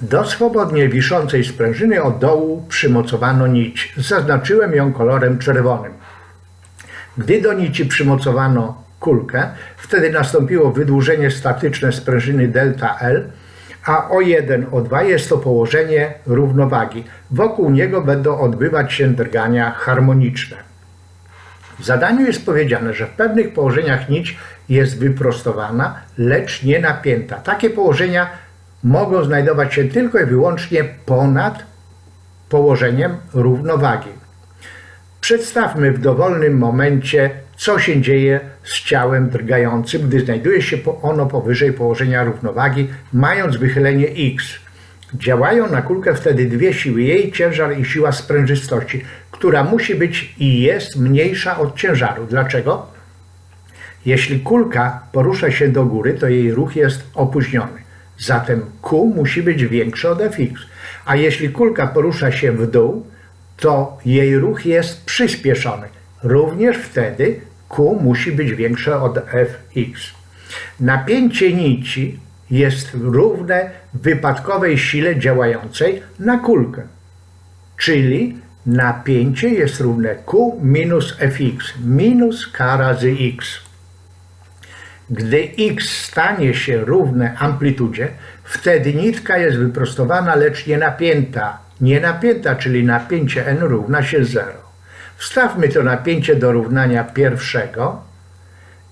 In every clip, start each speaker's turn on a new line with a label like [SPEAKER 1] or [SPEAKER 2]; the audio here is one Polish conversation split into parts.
[SPEAKER 1] Do swobodnie wiszącej sprężyny od dołu przymocowano nić. Zaznaczyłem ją kolorem czerwonym. Gdy do nici przymocowano kulkę, wtedy nastąpiło wydłużenie statyczne sprężyny delta L, a O1, O2 jest to położenie równowagi. Wokół niego będą odbywać się drgania harmoniczne. W zadaniu jest powiedziane, że w pewnych położeniach nić jest wyprostowana, lecz nie napięta. Takie położenia mogą znajdować się tylko i wyłącznie ponad położeniem równowagi. Przedstawmy w dowolnym momencie, co się dzieje z ciałem drgającym, gdy znajduje się ono powyżej położenia równowagi, mając wychylenie x. Działają na kulkę wtedy dwie siły, jej ciężar i siła sprężystości, która musi być i jest mniejsza od ciężaru. Dlaczego? Jeśli kulka porusza się do góry, to jej ruch jest opóźniony. Zatem Q musi być większy od Fx. A jeśli kulka porusza się w dół, to jej ruch jest przyspieszony. Również wtedy Q musi być większe od Fx. Napięcie nici jest równe wypadkowej sile działającej na kulkę. Czyli napięcie jest równe Q minus Fx minus K razy x. Gdy x stanie się równe amplitudzie, wtedy nitka jest wyprostowana, lecz nie napięta. Nie napięta, czyli napięcie n równa się 0. Wstawmy to napięcie do równania pierwszego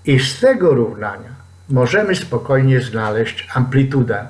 [SPEAKER 1] i z tego równania możemy spokojnie znaleźć amplitudę